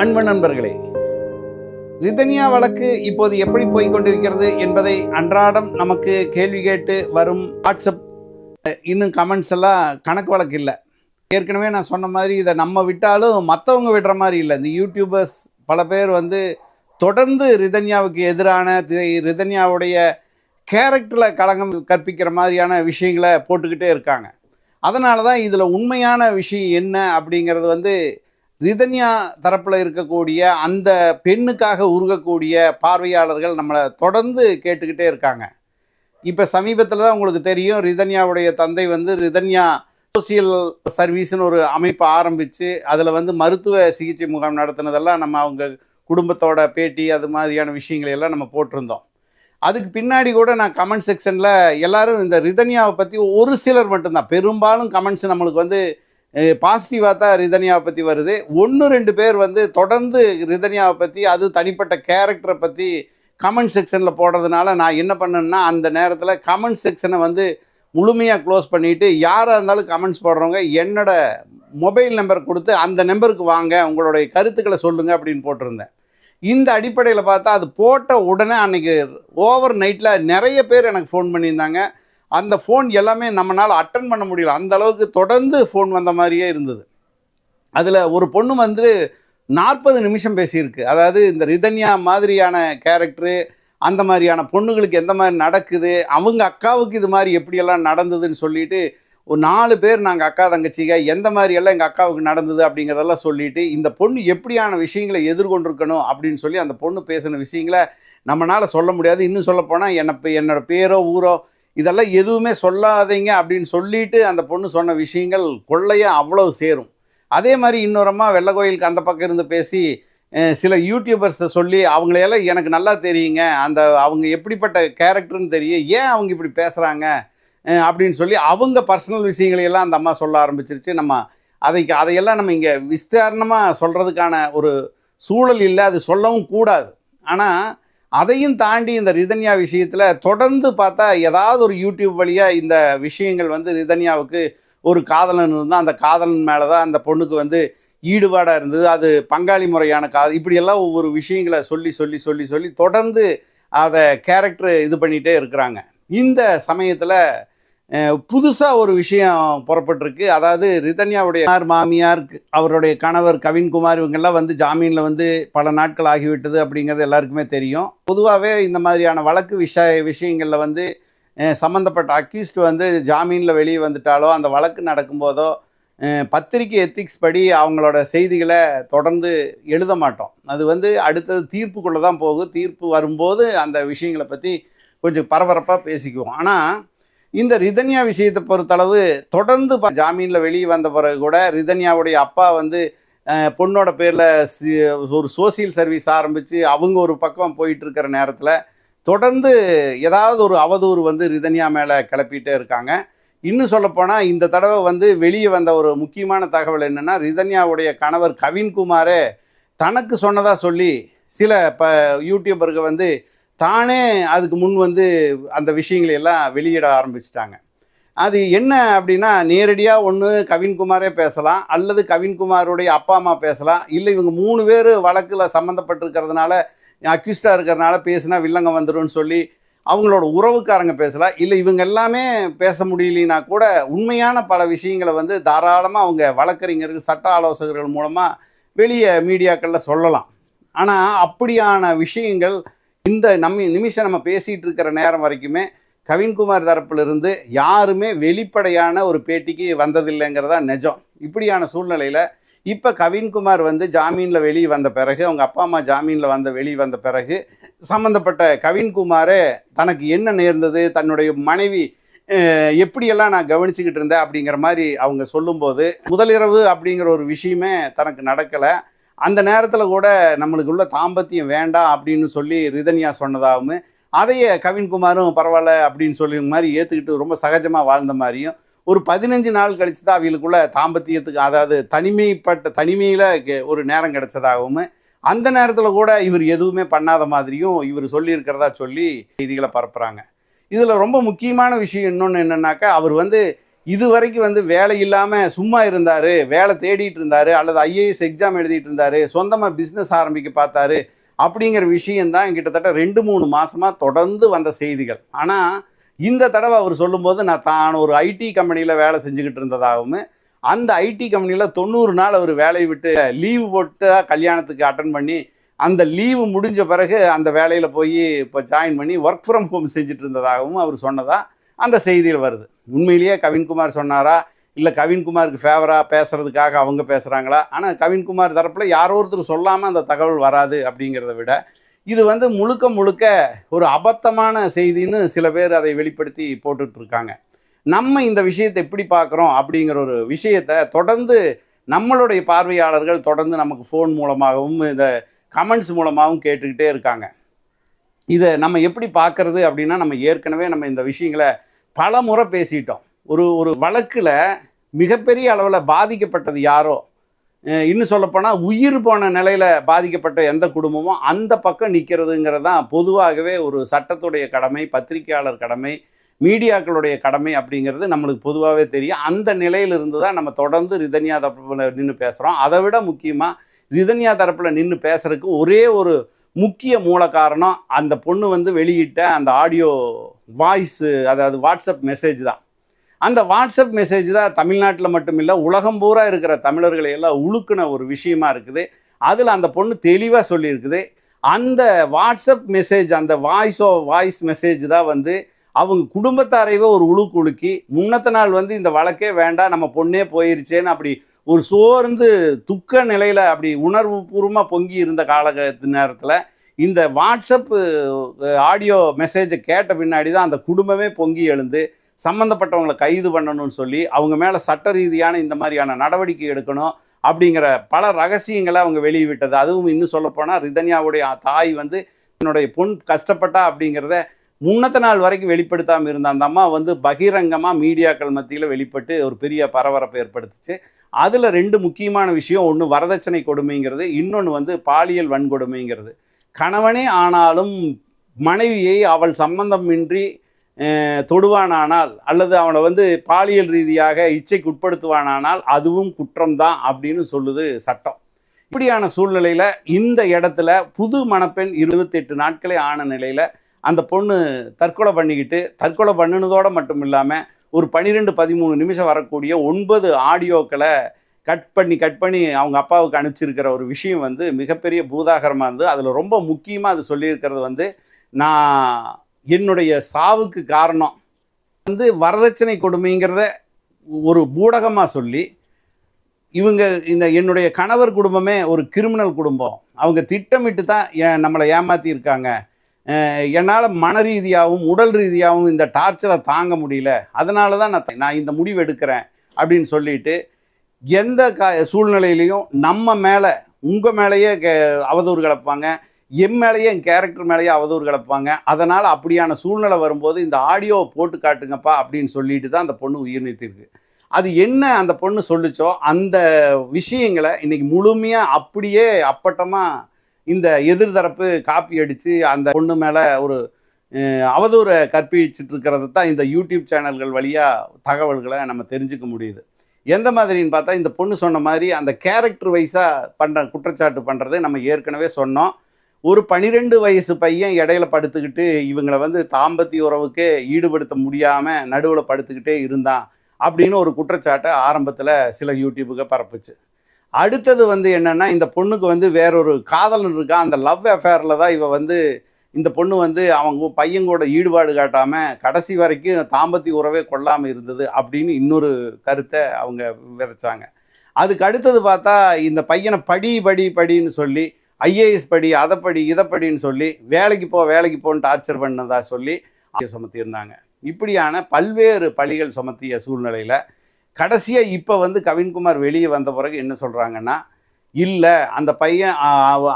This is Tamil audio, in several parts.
அன்பு நண்பர்களே ரிதன்யா வழக்கு இப்போது எப்படி போய்கொண்டிருக்கிறது என்பதை அன்றாடம் நமக்கு கேள்வி கேட்டு வரும் வாட்ஸ்அப் இன்னும் கமெண்ட்ஸ் எல்லாம் கணக்கு வழக்கு இல்லை. ஏற்கனவே நான் சொன்ன மாதிரி இதை நம்ம விட்டாலும் மற்றவங்க விடுற மாதிரி இல்லை. இந்த யூடியூபர்ஸ் பல பேர் வந்து தொடர்ந்து ரிதன்யாவுக்கு எதிரான தி- ரிதன்யாவுடைய கேரக்டரில் கலங்கம் கற்பிக்கிற மாதிரியான விஷயங்களை போட்டுக்கிட்டே இருக்காங்க. அதனால தான் இதில் உண்மையான விஷயம் என்ன அப்படிங்கிறது வந்து ரிதன்யா தரப்பில் இருக்கக்கூடிய அந்த பெண்ணுக்காக உருகக்கூடிய பார்வையாளர்கள் நம்மளை தொடர்ந்து கேட்டுக்கிட்டே இருக்காங்க. இப்போ சமீபத்தில் தான் உங்களுக்கு தெரியும் ரிதன்யாவுடைய தந்தை வந்து ரிதன்யா சோசியல் சர்வீஸ்னு ஒரு அமைப்பை ஆரம்பித்து அதில் வந்து மருத்துவ சிகிச்சை முகாம் நடத்தினதெல்லாம் நம்ம அவங்க குடும்பத்தோட பேட்டி அது மாதிரியான விஷயங்களை எல்லாம் நம்ம போட்டிருந்தோம். அதுக்கு பின்னாடி கூட நான் கமெண்ட் செக்ஷனில் எல்லாரும் இந்த ரிதன்யாவை பற்றி ஒரு சிலர் மட்டும்தான் பெரும்பாலும் கமெண்ட்ஸ் நம்மளுக்கு வந்து பாசிட்டிவாக தான் ரிதன்யாவை பற்றி வருது. ஒன்று ரெண்டு பேர் வந்து தொடர்ந்து ரிதன்யாவை பற்றி அது தனிப்பட்ட கேரக்டரை பற்றி கமெண்ட் செக்ஷனில் போடுறதுனால நான் என்ன பண்ணேன்னா அந்த நேரத்தில் கமெண்ட் செக்ஷனை வந்து முழுமையாக க்ளோஸ் பண்ணிவிட்டு யாராக இருந்தாலும் கமெண்ட்ஸ் போடுறவங்க என்னோட மொபைல் நம்பர் கொடுத்து அந்த நம்பருக்கு வாங்க உங்களுடைய கருத்துக்களை சொல்லுங்கள் அப்படின்னு போட்டிருந்தேன். இந்த அடிப்படையில் பார்த்தா அது போட்ட உடனே அன்னைக்கு ஓவர் நைட்டில் நிறைய பேர் எனக்கு ஃபோன் பண்ணியிருந்தாங்க. அந்த ஃபோன் எல்லாமே நம்மளால் அட்டன் பண்ண முடியல. அந்த அளவுக்கு தொடர்ந்து ஃபோன் வந்த மாதிரியே இருந்தது. அதில் ஒரு பொண்ணு வந்து நாற்பது நிமிஷம் பேசியிருக்கு. அதாவது இந்த ரிதன்யா மாதிரியான கேரக்டரு அந்த மாதிரியான பொண்ணுங்களுக்கு எந்த மாதிரி நடக்குது அவங்க அக்காவுக்கு இது மாதிரி எப்படியெல்லாம் நடந்ததுன்னு சொல்லிட்டு ஒரு நாலு பேர் நாங்கள் அக்கா தங்கச்சிங்க எந்த மாதிரியெல்லாம் எங்கள் அக்காவுக்கு நடந்தது அப்படிங்கிறதெல்லாம் சொல்லிட்டு இந்த பொண்ணு எப்படியான விஷயங்களை எதிர்கொண்டிருக்கணும் அப்படின்னு சொல்லி அந்த பொண்ணு பேசின விஷயங்களை நம்மளால் சொல்ல முடியாது. இன்னும் சொல்லப்போனால் என்னை என்னோடய பேரோ ஊரோ இதெல்லாம் எதுவுமே சொல்லாதீங்க அப்படின்னு சொல்லிட்டு அந்த பொண்ணு சொன்ன விஷயங்கள் கொள்ளையாக அவ்வளவு சேரும். அதே மாதிரி இன்னொருமா வெள்ளை கோயிலுக்கு அந்த பக்கம் இருந்து பேசி சில யூடியூபர்ஸை சொல்லி அவங்களையெல்லாம் எனக்கு நல்லா தெரியுங்க. அந்த அவங்க எப்படிப்பட்ட கேரக்டர்னு தெரியும் ஏன் அவங்க இப்படி பேசுகிறாங்க அப்படின்னு சொல்லி அவங்க பர்சனல் விஷயங்களையெல்லாம் அந்த அம்மா சொல்ல ஆரம்பிச்சிருச்சு. நம்ம அதை அதையெல்லாம் நம்ம இங்கே விஸ்தாரணமாக சொல்கிறதுக்கான ஒரு சூழல் இல்லை. அது சொல்லவும் கூடாது. ஆனால் அதையும் தாண்டி இந்த ரிதன்யா விஷயத்தில் தொடர்ந்து பார்த்தா ஏதாவது ஒரு யூடியூப் வழியாக இந்த விஷயங்கள் வந்து ரிதன்யாவுக்கு ஒரு காதலன் இருந்தால் அந்த காதலன் மேலே தான் அந்த பொண்ணுக்கு வந்து ஈடுபாடாக இருந்தது. அது பங்காளி முறையான கா இப்படியெல்லாம் ஒவ்வொரு விஷயங்களை சொல்லி சொல்லி சொல்லி சொல்லி தொடர்ந்து அதை கேரக்டர் இது பண்ணிகிட்டே இருக்கிறாங்க. இந்த சமயத்தில் புதுசாக ஒரு விஷயம் புறப்பட்டிருக்கு. அதாவது ரிதன்யாவுடைய மாமியார் அவருடைய கணவர் கவின்குமார் இவங்கெல்லாம் வந்து ஜாமீனில் வந்து பல நாட்கள் ஆகிவிட்டது அப்படிங்கிறது எல்லாருக்குமே தெரியும். பொதுவாகவே இந்த மாதிரியான வழக்கு விஷய விஷயங்களில் வந்து சம்மந்தப்பட்ட அக்யூஸ்ட் வந்து ஜாமீனில் வெளியே வந்துட்டாலோ அந்த வழக்கு நடக்கும்போதோ பத்திரிக்கை எத்திக்ஸ் படி அவங்களோட செய்திகளை தொடர்ந்து எழுத மாட்டோம். அது வந்து அடுத்தது தீர்ப்புக்குள்ளே தான் போகும். தீர்ப்பு வரும்போது அந்த விஷயங்களை பற்றி கொஞ்சம் பரபரப்பாக பேசிக்குவோம். ஆனால் இந்த ரிதன்யா விஷயத்தை பொறுத்தளவு தொடர்ந்து ஜாமீனில் வெளியே வந்த பிறகு கூட ரிதன்யாவுடைய அப்பா வந்து பொண்ணோட பேரில் ஒரு சோசியல் சர்வீஸ் ஆரம்பித்து அவங்க ஒரு பக்கம் போயிட்டுருக்கிற நேரத்தில் தொடர்ந்து ஏதாவது ஒரு அவதூறு வந்து ரிதன்யா மேலே கிளப்பிட்டே இருக்காங்க. இன்னும் சொல்லப்போனால் இந்த தடவை வந்து வெளியே வந்த ஒரு முக்கியமான தகவல் என்னென்னா ரிதன்யாவுடைய கணவர் கவின்குமாரே தனக்கு சொன்னதாக சொல்லி சில இப்போ யூடியூபருக்கு வந்து தானே அதுக்கு முன் வந்து அந்த விஷயங்களை எல்லாம் வெளியிட ஆரம்பிச்சிட்டாங்க. அது என்ன அப்படின்னா நேரடியாக ஒன்று கவின்குமாரே பேசலாம் அல்லது கவின்குமாருடைய அப்பா அம்மா பேசலாம். இல்லை இவங்க மூணு பேர் வழக்கில் சம்மந்தப்பட்டிருக்கிறதுனால அக்யூஸ்டாக இருக்கிறனால பேசினா வில்லங்க வந்துடும் சொல்லி அவங்களோட உறவுக்காரங்க பேசலாம். இல்லை இவங்க எல்லாமே பேச முடியலனா கூட உண்மையான பல விஷயங்களை வந்து தாராளமாக அவங்க வழக்கறிஞர்கள் சட்ட ஆலோசகர்கள் மூலமாக வெளியே மீடியாக்களில் சொல்லலாம். ஆனால் அப்படியான விஷயங்கள் இந்த நம்ம நிமிஷம் நம்ம பேசிகிட்டு இருக்கிற நேரம் வரைக்குமே கவின்குமார் தரப்பிலிருந்து யாருமே வெளிப்படையான ஒரு பேட்டிக்கு வந்ததில்லைங்கிறதா நிஜம். இப்படியான சூழ்நிலையில் இப்போ கவின்குமார் வந்து ஜாமீனில் வெளியே வந்த பிறகு அவங்க அப்பா அம்மா ஜாமீனில் வந்த வெளியே வந்த பிறகு சம்மந்தப்பட்ட கவின்குமாரே தனக்கு என்ன நேர்ந்தது? தன்னுடைய மனைவி எப்படியெல்லாம் நான் கவனிச்சுக்கிட்டு இருந்தேன் அப்படிங்கிற மாதிரி அவங்க சொல்லும்போது முதலிரவு அப்படிங்கிற ஒரு விஷயமே தனக்கு நடக்கலை. அந்த நேரத்தில் கூட நம்மளுக்கு உள்ள தாம்பத்தியம் வேண்டாம் அப்படின்னு சொல்லி ரிதன்யா சொன்னதாகவும் அதையே கவின்குமாரும் பரவாயில்ல அப்படின்னு சொல்லி மாதிரி ஏற்றுக்கிட்டு ரொம்ப சகஜமாக வாழ்ந்த மாதிரியும் ஒரு பதினஞ்சு நாள் கழித்து தான் அவங்களுக்குள்ள தாம்பத்தியத்துக்கு அதாவது தனிமைப்பட்ட தனிமையில் ஒரு நேரம் கிடைச்சதாகவும் அந்த நேரத்தில் கூட இவர் எதுவுமே பண்ணாத மாதிரியும் இவர் சொல்லியிருக்கிறதா சொல்லி செய்திகளை பரப்புகிறாங்க இதில் ரொம்ப முக்கியமான விஷயம் இன்னொன்று என்னென்னாக்கா அவர் வந்து இது வரைக்கும் வந்து வேலை இல்லாமல் சும்மா இருந்தார் வேலை தேடிட்டு இருந்தார் அல்லது ஐஏஎஸ் எக்ஸாம் எழுதிட்டு இருந்தார் சொந்தமாக பிஸ்னஸ் ஆரம்பிக்க பார்த்தாரு அப்படிங்கிற விஷயந்தான் கிட்டத்தட்ட ரெண்டு மூணு மாதமாக தொடர்ந்து வந்த செய்திகள். ஆனால் இந்த தடவை அவர் சொல்லும்போது நான் தான் ஒரு ஐடி கம்பெனியில் வேலை செஞ்சுக்கிட்டு இருந்ததாகவும் அந்த ஐடி கம்பெனியில் தொண்ணூறு நாள் அவர் வேலையை விட்டு லீவு போட்டு கல்யாணத்துக்கு அட்டன் பண்ணி அந்த லீவு முடிஞ்ச பிறகு அந்த வேலையில் போய் இப்போ ஜாயின் பண்ணி ஒர்க் ஃப்ரம் ஹோம் செஞ்சுட்டு இருந்ததாகவும் அவர் சொன்னதாக அந்த செய்தியில் வருது. உண்மையிலேயே கவின்குமார் சொன்னாரா? இல்லை கவின்குமாருக்கு ஃபேவராக பேசுறதுக்காக அவங்க பேசுகிறாங்களா ஆனால் கவின்குமார் தரப்பில் யாரோ ஒருத்தர் சொல்லாமல் அந்த தகவல் வராது அப்படிங்கிறத விட இது வந்து முழுக்க முழுக்க ஒரு அபத்தமான செய்தின்னு சில பேர் அதை வெளிப்படுத்தி போட்டுட்ருக்காங்க. நம்ம இந்த விஷயத்தை எப்படி பார்க்குறோம் அப்படிங்கிற ஒரு விஷயத்தை தொடர்ந்து நம்மளுடைய பார்வையாளர்கள் தொடர்ந்து நமக்கு ஃபோன் மூலமாகவும் இந்த கமெண்ட்ஸ் மூலமாகவும் கேட்டுக்கிட்டே இருக்காங்க. இதை நம்ம எப்படி பார்க்குறது அப்படின்னா நம்ம ஏற்கனவே நம்ம இந்த விஷயங்களை பல முறை பேசிட்டோம். ஒரு ஒரு வழக்கில் மிகப்பெரிய அளவில் பாதிக்கப்பட்டது யாரோ இன்னும் சொல்லப்போனால் உயிர் போன நிலையில் பாதிக்கப்பட்ட எந்த குடும்பமும் அந்த பக்கம் நிற்கிறதுங்கிறது தான் பொதுவாகவே ஒரு சட்டத்துடைய கடமை பத்திரிகையாளர் கடமை மீடியாக்களுடைய கடமை அப்படிங்கிறது நம்மளுக்கு பொதுவாகவே தெரியும். அந்த நிலையிலிருந்து தான் நம்ம தொடர்ந்து ரிதன்யா தரப்பில் நின்று பேசுகிறோம் அதை விட முக்கியமாக ரிதன்யா தரப்பில் நின்று பேசுகிறதுக்கு ஒரே ஒரு முக்கிய மூல காரணம் அந்த பொண்ணு வந்து வெளியிட்ட அந்த ஆடியோ வாய்ஸு அதாவது வாட்ஸ்அப் மெசேஜ் தான். அந்த வாட்ஸ்அப் மெசேஜ் தான் தமிழ்நாட்டில் மட்டும் இல்லை உலகம் பூரா இருக்கிற தமிழர்களை எல்லாம் உழுக்குன ஒரு விஷயமா இருக்குது. அதில் அந்த பொண்ணு தெளிவாக சொல்லியிருக்குது. அந்த வாட்ஸ்அப் மெசேஜ் அந்த வாய்ஸ் ஓ வாய்ஸ் மெசேஜ் தான் வந்து அவங்க குடும்பத்தாரையவே ஒரு உழுக்கு உழுக்கி முன்னத்த நாள் வந்து இந்த வழக்கே வேண்டாம் நம்ம பொண்ணே போயிருச்சேன்னு அப்படி ஒரு சோர்ந்து துக்க நிலையில் அப்படி உணர்வு பூர்வமாக பொங்கி இருந்த காலகத்து நேரத்தில் இந்த வாட்ஸ்அப் ஆடியோ மெசேஜை கேட்ட பின்னாடி தான் அந்த குடும்பமே பொங்கி எழுந்து சம்மந்தப்பட்டவங்களை கைது பண்ணணும்னு சொல்லி அவங்க மேலே சட்ட ரீதியான இந்த மாதிரியான நடவடிக்கை எடுக்கணும் அப்படிங்கிற பல ரகசியங்களை அவங்க வெளியிட்டது. அதுவும் இன்னும் சொல்லப்போனால் ரிதன்யாவுடைய தாய் வந்து என்னுடைய பொன் கஷ்டப்பட்டா அப்படிங்கிறத முன்னத்த நாள் வரைக்கும் வெளிப்படுத்தாமல் இருந்த அந்த அம்மா வந்து பகிரங்கமாக மீடியாக்கள் மத்தியில் வெளிப்பட்டு ஒரு பெரிய பரபரப்பை ஏற்படுத்துச்சு. அதில் ரெண்டு முக்கியமான விஷயம் ஒன்று வரதட்சணை கொடுமைங்கிறது இன்னொன்று வந்து பாலியல் வன்கொடுமைங்கிறது. கணவனே ஆனாலும் மனைவியை அவள் சம்பந்தமின்றி தொடுவானானால் அல்லது அவனை வந்து பாலியல் ரீதியாக இச்சைக்கு உட்படுத்துவானானால் அதுவும் குற்றம்தான் அப்படின்னு சொல்லுது சட்டம். இப்படியான சூழ்நிலையில் இந்த இடத்துல புது மணப்பெண் இருபத்தெட்டு நாட்களே ஆன நிலையில் அந்த பொண்ணு தற்கொலை பண்ணிக்கிட்டு தற்கொலை பண்ணினதோடு மட்டும் இல்லாமல் ஒரு பன்னிரெண்டு பதிமூணு நிமிஷம் வரக்கூடிய ஒன்பது ஆடியோக்களை கட் பண்ணி கட் பண்ணி அவங்க அப்பாவுக்கு அனுப்பிச்சிருக்கிற ஒரு விஷயம் வந்து மிகப்பெரிய பூதாகரமாக இருந்து அதில் ரொம்ப முக்கியமாக அது சொல்லியிருக்கிறது வந்து நான் என்னுடைய சாவுக்கு காரணம் வந்து வரதட்சணை கொடுமைங்கிறத ஒரு பூடகமாக சொல்லி இவங்க இந்த என்னுடைய கணவர் குடும்பமே ஒரு கிரிமினல் குடும்பம். அவங்க திட்டமிட்டு தான் நம்மளை ஏமாற்றி இருக்காங்க என்னால் மன ரீதியாகவும் உடல் ரீதியாகவும் இந்த டார்ச்சரை தாங்க முடியல. அதனால தான் நான் நான் இந்த முடிவு எடுக்கிறேன் அப்படின்னு சொல்லிட்டு எந்த க சூழ்நிலையிலையும் நம்ம மேலே உங்கள் மேலேயே கே அவதூறு கலப்பாங்க என் மேலேயே என் கேரக்டர் மேலேயே அவதூறு கலப்பாங்க அதனால் அப்படியான சூழ்நிலை வரும்போது இந்த ஆடியோவை போட்டு காட்டுங்கப்பா அப்படின்னு சொல்லிட்டு தான் அந்த பொண்ணு உயிர் நீத்திருக்கு. அது என்ன அந்த பொண்ணு சொல்லுச்சோ அந்த விஷயங்களை இன்றைக்கி முழுமையாக அப்படியே அப்பட்டமாக இந்த எதிர்தரப்பு காப்பி அடித்து அந்த பொண்ணு மேலே ஒரு அவதூறை கற்பிச்சிட்ருக்கிறது தான் இந்த யூடியூப் சேனல்கள் வழியாக தகவல்களை நம்ம தெரிஞ்சுக்க முடியுது. எந்த மாதிரின்னு பார்த்தா இந்த பொண்ணு சொன்ன மாதிரி அந்த கேரக்டர் வைஸாக பண்ணுற குற்றச்சாட்டு பண்ணுறது நம்ம ஏற்கனவே சொன்னோம். ஒரு பனிரெண்டு வயசு பையன் இடையில படுத்துக்கிட்டு இவங்களை வந்து தாம்பத்திய உறவுக்கே ஈடுபடுத்த முடியாமல் நடுவில் படுத்துக்கிட்டே இருந்தான் அப்படின்னு ஒரு குற்றச்சாட்டை ஆரம்பத்தில் சில யூடியூபுக்கு பரப்புச்சு. அடுத்தது வந்து என்னென்னா இந்த பொண்ணுக்கு வந்து வேறொரு காதலன் இருக்கான். அந்த லவ் அஃபேரில் தான் இவ வந்து இந்த பொண்ணு வந்து அவங்க பையன் கூட ஈடுபாடு காட்டாமல் கடைசி வரைக்கும் தாம்பத்திய உறவே கொள்ளாமல் இருந்தது அப்படின்னு இன்னொரு கருத்தை அவங்க விதைச்சாங்க. அதுக்கு அடுத்தது பார்த்தா இந்த பையனை படி படி படின்னு சொல்லி ஐஏஎஸ் படி அதை படி இதை படின்னு சொல்லி வேலைக்கு போ வேலைக்கு போன்னு டார்ச்சர் பண்ணதா சொல்லி சுமத்தியிருந்தாங்க. இப்படியான பல்வேறு பழிகள் சுமத்திய சூழ்நிலையில் கடைசியாக இப்போ வந்து கவின்குமார் வெளியே வந்த பிறகு என்ன சொல்கிறாங்கன்னா இல்லை அந்த பையன்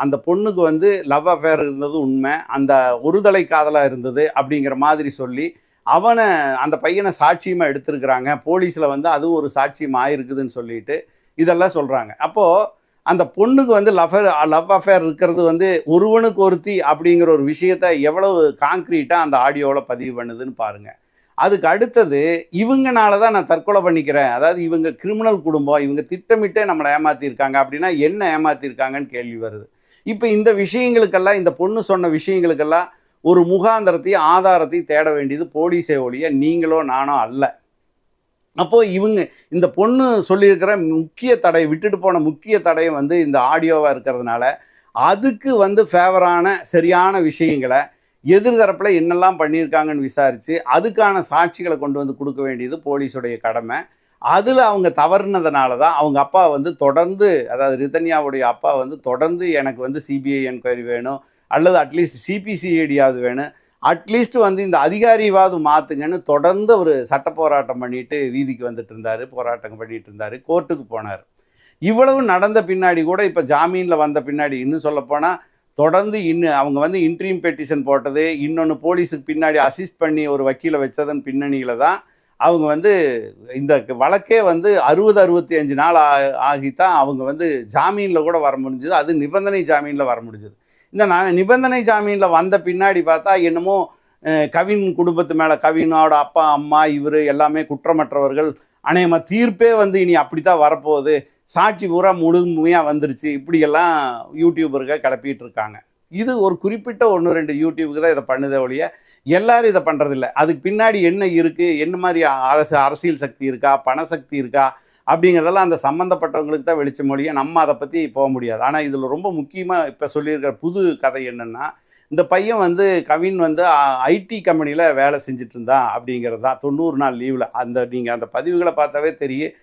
அந்த பொண்ணுக்கு வந்து லவ் அஃபேர் இருந்தது உண்மை. அந்த ஒருதலை காதலாக இருந்தது அப்படிங்கிற மாதிரி சொல்லி அவனை அந்த பையனை சாட்சியமாக எடுத்திருக்கிறாங்க. போலீஸில் வந்து அதுவும் ஒரு சாட்சியம் ஆயிருக்குதுன்னு சொல்லிட்டு இதெல்லாம் சொல்கிறாங்க அப்போது அந்த பொண்ணுக்கு வந்து லஃபர் லவ் அஃபேர் இருக்கிறது வந்து ஒருவனுக்கு ஒருத்தி அப்படிங்கிற ஒரு விஷயத்த எவ்வளவு காங்க்ரீட்டாக அந்த ஆடியோவில் பதிவு பண்ணுதுன்னு பாருங்கள் அதுக்கு அடுத்தது இவங்கனால தான் நான் தற்கொலை பண்ணிக்கிறேன். அதாவது இவங்க கிரிமினல் குடும்பம் இவங்க திட்டமிட்டே நம்மளை ஏமாற்றிருக்காங்க அப்படின்னா என்ன ஏமாற்றிருக்காங்கன்னு கேள்வி வருது. இப்போ இந்த விஷயங்களுக்கெல்லாம் இந்த பொண்ணு சொன்ன விஷயங்களுக்கெல்லாம் ஒரு முகாந்திரத்தையும் ஆதாரத்தையும் தேட வேண்டியது போலீஸே ஒழிய நீங்களோ நானோ அல்ல. அப்போது இவங்க இந்த பொண்ணு சொல்லியிருக்கிற முக்கிய தடை விட்டுட்டு போன முக்கிய தடை வந்து இந்த ஆடியோவாக இருக்கிறதுனால அதுக்கு வந்து ஃபேவரான சரியான விஷயங்களை எதிர்தரப்பில் என்னெல்லாம் பண்ணியிருக்காங்கன்னு விசாரித்து அதுக்கான சாட்சிகளை கொண்டு வந்து கொடுக்க வேண்டியது போலீஸுடைய கடமை. அதில் அவங்க தவறுனதுனால தான் அவங்க அப்பா வந்து தொடர்ந்து அதாவது ரிதன்யாவுடைய அப்பா வந்து தொடர்ந்து எனக்கு வந்து சிபிஐ என்கொயரி வேணும் அல்லது அட்லீஸ்ட் சிபிசிஐடியாவது வேணும். அட்லீஸ்ட் வந்து இந்த அதிகாரிவாவது மாற்றுங்கன்னு தொடர்ந்து ஒரு சட்ட போராட்டம் பண்ணிட்டு வீதிக்கு வந்துட்டு இருந்தார் போராட்டம் பண்ணிட்டு இருந்தார் கோர்ட்டுக்கு போனார். இவ்வளவு நடந்த பின்னாடி கூட இப்போ ஜாமீனில் வந்த பின்னாடி இன்னும் சொல்லப்போனால் தொடர்ந்து இன்னும் அவங்க வந்து இன்ட்ரீம் பெட்டிஷன் போட்டது இன்னொன்று போலீஸுக்கு பின்னாடி அசிஸ்ட் பண்ணி ஒரு வக்கீலை வச்சதன் பின்னணியில் தான் அவங்க வந்து இந்த வழக்கே வந்து அறுபது அறுபத்தி அஞ்சு நாள் ஆ ஆகித்தான் அவங்க வந்து ஜாமீனில் கூட வர முடிஞ்சது. அது நிபந்தனை ஜாமீனில் வர முடிஞ்சது. இந்த நான் நிபந்தனை ஜாமீனில் வந்த பின்னாடி பார்த்தா என்னமோ கவின் குடும்பத்து மேலே கவினோட அப்பா அம்மா இவர் எல்லாமே குற்றமற்றவர்கள். அநேகமாக தீர்ப்பே வந்து இனி அப்படி தான் வரப்போகுது. சாட்சி பூரா முழுமையாக வந்துருச்சு. இப்படியெல்லாம் யூடியூபர்கள் கிளப்பிகிட்டு இருக்காங்க இது ஒரு குறிப்பிட்ட ஒன்று ரெண்டு யூடியூபுக்கு தான் இதை பண்ணுதே ஒழிய எல்லாரும் இதை பண்ணுறதில்ல அதுக்கு பின்னாடி என்ன இருக்குது என்ன மாதிரி அரசு அரசியல் சக்தி இருக்கா? பண சக்தி இருக்கா? அப்படிங்கிறதெல்லாம் அந்த சம்மந்தப்பட்டவங்களுக்கு தான் வெளிச்சம் மொழிய நம்ம அதை பற்றி போக முடியாது. ஆனால் இதில் ரொம்ப முக்கியமாக இப்போ சொல்லியிருக்கிற புது கதை என்னென்னா இந்த பையன் வந்து கவின் வந்து ஐடி கம்பெனியில் வேலை செஞ்சுட்டு இருந்தான் அப்படிங்கிறது. தான் தொண்ணூறு நாள் லீவில் அந்த நீங்கள் அந்த பதிவுகளை பார்த்தாவே தெரியும்.